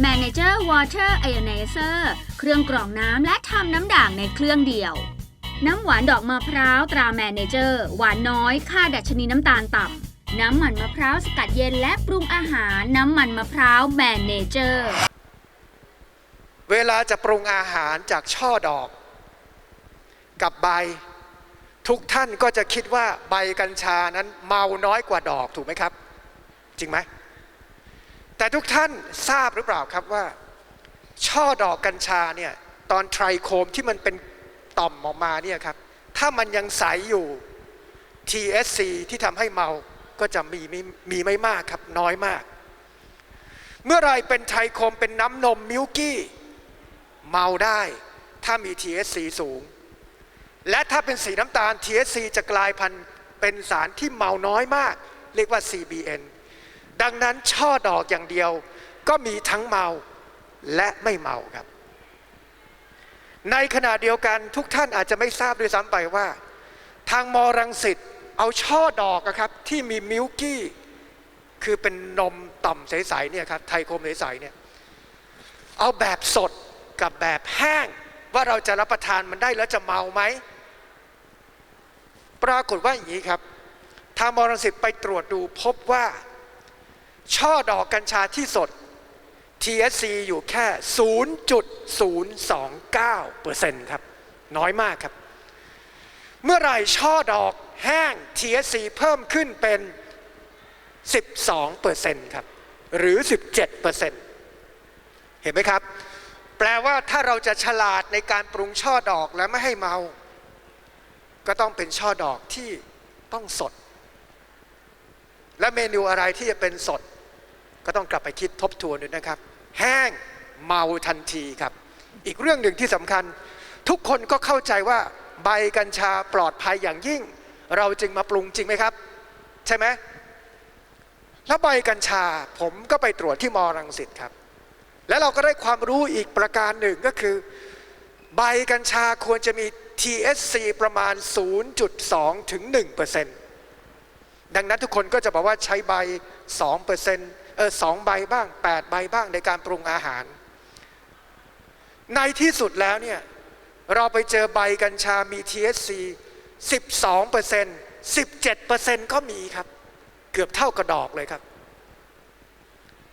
Manager Water Ionizer เครื่องกรองน้ำและทำน้ำด่างในเครื่องเดียว น้ำหวานดอกมะพร้าวตรา Manager หวานน้อยค่าดัชนีน้ำตาลต่ำ น้ำมันมะพร้าวสกัดเย็นและปรุงอาหารน้ำมันมะพร้าว Manager เวลาจะปรุงอาหารจากช่อดอก กับใบ ทุกท่านก็จะคิดว่าใบกัญชานั้นเมาน้อยกว่าดอกถูกไหมครับ จริงไหม แต่ทุกท่านทราบหรือเปล่าครับว่า ช่อดอกกัญชาเนี่ยตอนไทรโคมที่มันเป็นต่อมออกมาเนี่ยครับถ้ามันยังใสอยู่ TSC ที่ทำให้เมาก็จะมีไม่มีไม่มากครับน้อยมาก เมื่อไรเป็นไทรโคมเป็นน้ำนมมิลกี้ เมาได้ถ้ามี THC สูง และถ้าเป็นสีน้ำตาล THC จะกลายพันธุ์เป็นสารที่เมาน้อยมาก เรียกว่า CBN ดังนั้นช่อดอกอย่างเดียวก็มีทั้งเมาและไม่เมาครับ ในขณะเดียวกันทุกท่านอาจจะไม่ทราบด้วยซ้ำไปว่า ทางมอรังสิตเอาช่อดอกครับที่มีมิลกี้คือเป็นนมต่ำใสๆเนี่ยครับไทโคมใสๆเนี่ยเอาแบบสดกับแบบแห้งว่าเราจะรับประทานมันได้แล้วจะเมาไหม ปรากฏว่าอย่างนี้ครับ ทางมอรังสิตไปตรวจดูพบว่า ช่อดอกกัญชาที่สด THC อยู่แค่ 0.029%ครับ น้อยมากครับ เมื่อไหร่ช่อดอกแห้ง THC เพิ่มขึ้นเป็น 12%ครับ หรือ 17%เห็นไหมครับ แปลว่าถ้าเราจะฉลาดในการปรุงช่อดอกและไม่ให้เมา ก็ต้องเป็นช่อดอกที่ต้องสด และเมนูอะไรที่จะเป็นสด ก็ต้องกลับไปคิดทบทวนด้วยนะครับ แห้งเมาทันทีครับ อีกเรื่องหนึ่งที่สำคัญ ทุกคนก็เข้าใจว่าใบกัญชาปลอดภัยอย่างยิ่ง เราจึงมาปรุงจริงไหมครับ ใช่ไหมแล้วใบกัญชาผมก็ไปตรวจที่มอรังสิตครับ แล้วเราก็ได้ความรู้อีกประการหนึ่งก็คือ ใบกัญชาควรจะมี THC ประมาณ 0.2 ถึง 1%ดังนั้นทุกคนก็จะบอกว่าใช้ใบ 2% เออ2ใบบ้าง8ใบบ้างในการปรุงอาหาร ในที่สุดแล้วเนี่ยเราไปเจอใบกัญชามี THC 12% 17%ก็มีครับ เกือบเท่ากระดอกเลยครับ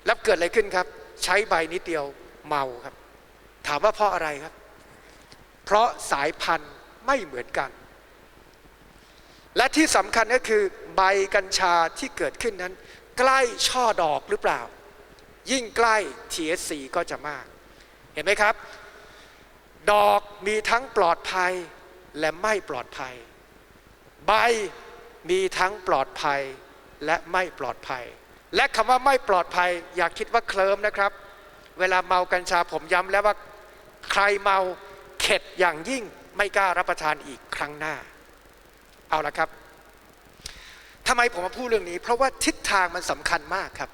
แล้วเกิดอะไรขึ้นครับ ใช้ใบนิดเดียวเมาครับ ถามว่าเพราะอะไรครับ เพราะสายพันธุ์ไม่เหมือนกัน และที่สำคัญก็คือใบกัญชาที่เกิดขึ้นนั้น ใกล้ช่อดอกหรือเปล่า ยิ่งใกล้ THC ก็จะมาก เห็นไหมครับ ดอกมีทั้งปลอดภัยและไม่ปลอดภัย ใบมีทั้งปลอดภัยและไม่ปลอดภัย และคำว่าไม่ปลอดภัย อย่าคิดว่าเคลิ้มนะครับ เวลาเมากัญชาผมย้ำแล้วว่าใครเมาเข็ดอย่างยิ่งไม่กล้ารับประทานอีกครั้งหน้า เอาละครับ ทำไมผมมาพูดเรื่องนี้ เพราะว่าทิศทางมันสำคัญมากครับ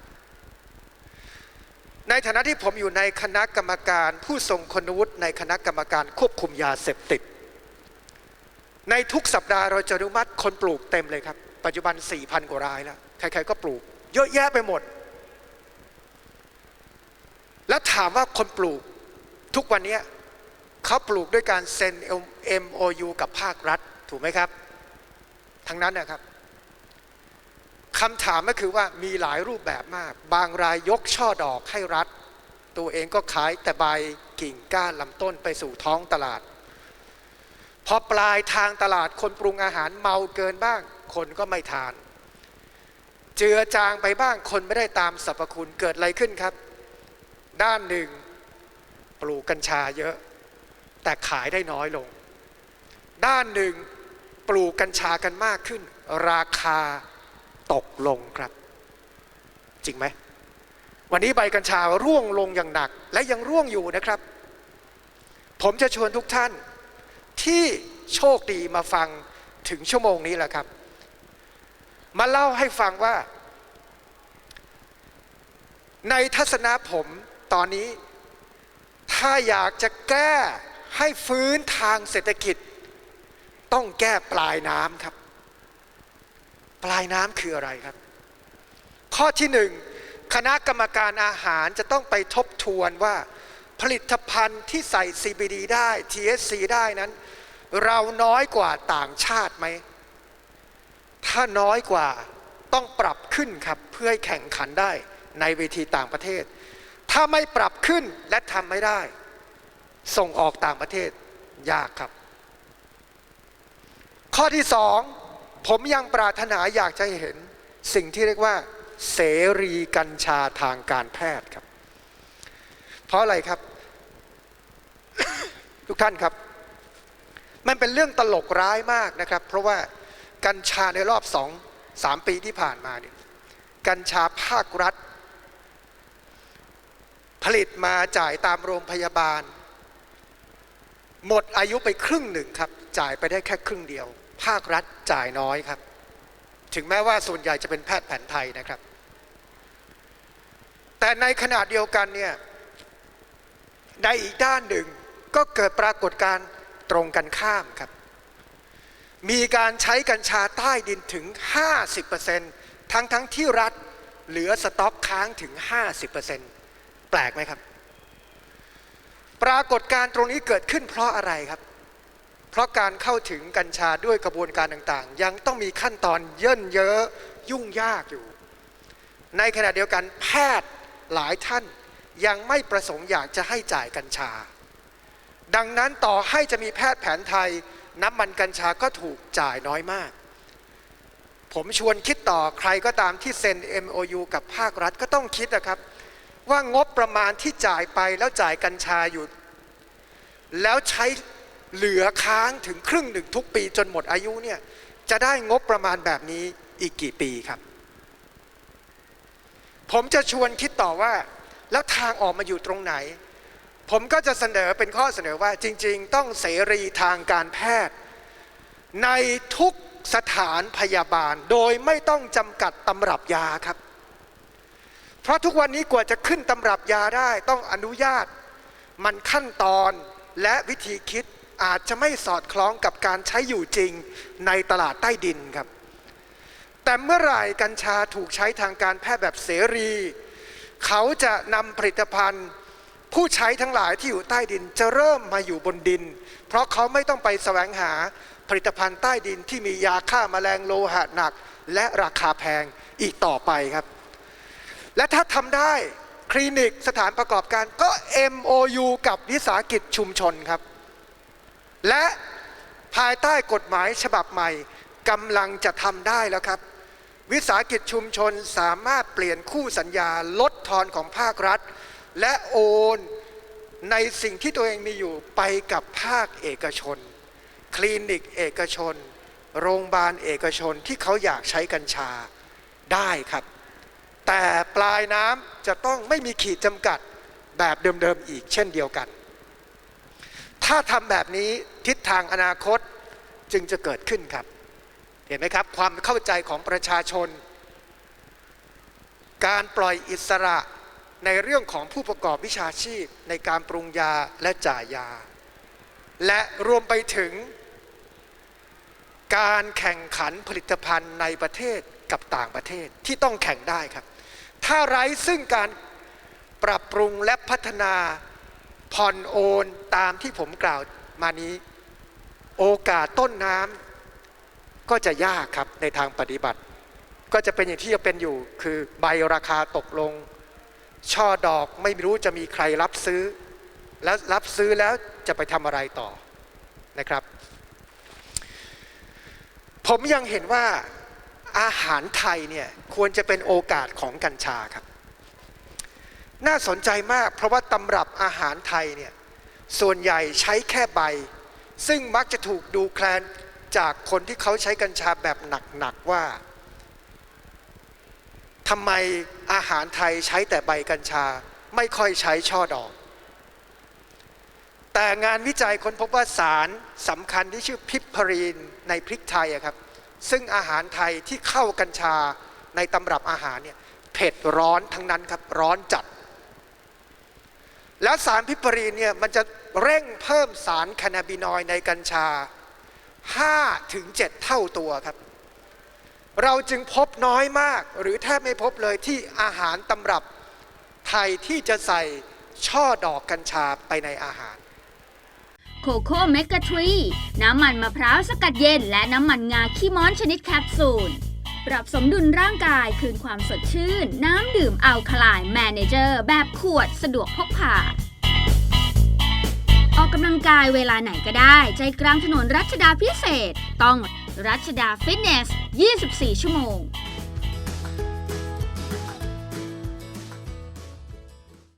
ในฐานะที่ผมอยู่ในคณะกรรมการ ผู้ทรงคุณวุฒิในคณะกรรมการควบคุมยาเสพติด ในทุกสัปดาห์เราจะอนุมัติคนปลูกเต็มเลยครับ ปัจจุบัน 4,000 กว่ารายแล้ว ใครๆก็ปลูก เยอะแยะไปหมด แล้วถามว่าคนปลูกทุกวันนี้เขาปลูกด้วยการเซ็น MOU กับภาครัฐ ถูกไหมครับ ทั้งนั้นนะครับ คำถามก็คือว่ามีหลายรูปแบบมาก บางรายยกช่อดอกให้รัฐ ตัวเองก็ขายแต่ใบกิ่งก้านลำต้นไปสู่ท้องตลาด พอปลายทางตลาดคนปรุงอาหารเมาเกินบ้าง คนก็ไม่ทาน เจือจางไปบ้างคนไม่ได้ตามสรรพคุณเกิดอะไรขึ้นครับ ด้านหนึ่งปลูกกัญชาเยอะ แต่ขายได้น้อยลง ด้านหนึ่งปลูกกัญชากันมากขึ้น ราคา ตกลงครับ จริงไหม วันนี้ใบกัญชาร่วงลงอย่างหนัก และยังร่วงอยู่นะครับ ผมจะชวนทุกท่านที่โชคดีมาฟังถึงชั่วโมงนี้แหละครับ มาเล่าให้ฟังว่า ในทัศนะผมตอนนี้ ถ้าอยากจะแก้ให้ฟื้นทางเศรษฐกิจ ต้องแก้ปลายน้ำครับ ปลายน้ำคืออะไรครับ ข้อที่หนึ่งคณะกรรมการอาหารจะต้องไปทบทวนว่าผลิตภัณฑ์ที่ใส่ CBD ได้ THC ได้นั้น เราน้อยกว่าต่างชาติไหม ถ้าน้อยกว่าต้องปรับขึ้นครับ เพื่อให้แข่งขันได้ในเวทีต่างประเทศ ถ้าไม่ปรับขึ้นและทำไม่ได้ ส่งออกต่างประเทศยากครับ ข้อที่สอง ผมยังปรารถนาอยากจะเห็นสิ่งที่เรียกว่า เสรีกัญชาทางการแพทย์ครับ เพราะอะไรครับ ทุกท่านครับ มันเป็นเรื่องตลกร้ายมากนะครับ เพราะว่ากัญชาในรอบสองสามปีที่ผ่านมาเนี่ยกัญชาภาครัฐ ผลิตมาจ่ายตามโรงพยาบาล หมดอายุไปครึ่งหนึ่งครับ จ่ายไปได้แค่ครึ่งเดียว ภาครัฐจ่ายน้อยครับ ถึงแม้ว่าส่วนใหญ่จะเป็นแพทย์แผนไทยนะครับ แต่ในขณะเดียวกันเนี่ยในอีกด้านหนึ่งก็เกิดปรากฏการณ์ตรงกันข้ามครับ มีการใช้กัญชาใต้ดินถึง 50%ทั้งทั้งที่รัฐเหลือสต็อกค้างถึง 50%แปลกไหมครับ ปรากฏการณ์ตรงนี้เกิดขึ้นเพราะอะไรครับ เพราะการเข้าถึงกัญชาด้วยกระบวนการต่างๆ ยังต้องมีขั้นตอนเยิ่นเยอะยุ่งยากอยู่ ในขณะเดียวกันแพทย์หลายท่านยังไม่ประสงค์อยากจะให้จ่ายกัญชา ดังนั้นต่อให้จะมีแพทย์แผนไทยน้ำมันกัญชาก็ถูกจ่ายน้อยมาก ผมชวนคิดต่อใครก็ตามที่เซ็น MOU กับภาครัฐก็ต้องคิดนะครับ ว่างบประมาณที่จ่ายไปแล้วจ่ายกัญชาอยู่ แล้วใช้ เหลือค้างถึงครึ่งหนึ่งทุกปีจนหมดอายุเนี่ยจะได้งบประมาณแบบนี้อีกกี่ปีครับ ผมจะชวนคิดต่อว่า แล้วทางออกมาอยู่ตรงไหน ผมก็จะเสนอเป็นข้อเสนอว่าจริง ๆ ต้องเสรีทางการแพทย์ ในทุกสถานพยาบาลโดยไม่ต้องจำกัดตำรับยาครับ เพราะทุกวันนี้กว่าจะขึ้นตำรับยาได้ต้องอนุญาต มันขั้นตอนและวิธีคิด อาจจะไม่สอดคล้องกับการใช้อยู่จริงในตลาดใต้ดินครับ แต่เมื่อไหร่กัญชาถูกใช้ทางการแพทย์แบบเสรี เขาจะนำผลิตภัณฑ์ ผู้ใช้ทั้งหลายที่อยู่ใต้ดินจะเริ่มมาอยู่บนดิน เพราะเขาไม่ต้องไปแสวงหาผลิตภัณฑ์ใต้ดินที่มียาฆ่ามาแมลงโลหะหนัก และราคาแพงอีกต่อไปครับ และถ้าทำได้คลินิกสถานประกอบการก็ MOU กับวิสาหกิจชุมชนครับ และภายใต้กฎหมายฉบับใหม่กำลังจะทำได้แล้วครับ วิสาหกิจชุมชนสามารถเปลี่ยนคู่สัญญาลดทอนของภาครัฐ และโอนในสิ่งที่ตัวเองมีอยู่ไปกับภาคเอกชน คลินิกเอกชน โรงพยาบาลเอกชนที่เขาอยากใช้กัญชาได้ครับ แต่ปลายน้ำจะต้องไม่มีขีดจำกัดแบบเดิมๆอีกเช่นเดียวกัน ถ้าทำแบบนี้ทิศทางอนาคตจึงจะเกิดขึ้นครับ เห็นไหมครับ ความเข้าใจของประชาชน การปล่อยอิสระในเรื่องของผู้ประกอบวิชาชีพในการปรุงยาและจ่ายยา และรวมไปถึง การแข่งขันผลิตภัณฑ์ในประเทศกับต่างประเทศที่ต้องแข่งได้ครับ ถ้าไร้ซึ่งการปรับปรุงและพัฒนา ผ่อนโอนตามที่ผมกล่าวมานี้ โอกาสต้นน้ำก็จะยากครับในทางปฏิบัติ ก็จะเป็นอย่างที่จะเป็นอยู่ คือใบราคาตกลง ช่อดอกไม่รู้จะมีใครรับซื้อ แล้วรับซื้อแล้วจะไปทำอะไรต่อนะครับ ผมยังเห็นว่าอาหารไทยเนี่ยควรจะเป็นโอกาสของกัญชาครับ น่าสนใจมากเพราะว่าตำรับอาหารไทยเนี่ยส่วนใหญ่ใช้แค่ใบ ซึ่งมักจะถูกดูแคลนจากคนที่เขาใช้กัญชาแบบหนักๆว่าทำไมอาหารไทยใช้แต่ใบกัญชาไม่ค่อยใช้ช่อดอก แต่งานวิจัยค้นพบว่าสารสำคัญที่ชื่อพิพรีนในพริกไทยอะครับ ซึ่งอาหารไทยที่เข้ากัญชาในตำรับอาหารเนี่ยเผ็ดร้อนทั้งนั้นครับร้อนจัด แล้วสารพิพรีนเนี่ยมันจะเร่งเพิ่มสารคนาบินอยในกัญชา 5 ถึง 7 เท่าตัวครับ เราจึงพบน้อยมากหรือแทบไม่พบเลยที่อาหารตำรับไทยที่จะใส่ช่อดอกกัญชาไปในอาหารโคโค่เมกะทรี น้ำมันมะพร้าวสกัดเย็น และน้ำมันงาขี้ม้อนชนิดแคปซูล ปรับสมดุลร่างกายคืนความสดชื่น น้ำดื่มอัลคลายแมเนเจอร์ แบบขวดสะดวกพกพา ออกกำลังกายเวลาไหนก็ได้ ใจกลางถนนรัชดาพิเศษ ต้องรัชดาฟิตเนส 24 ชั่วโมง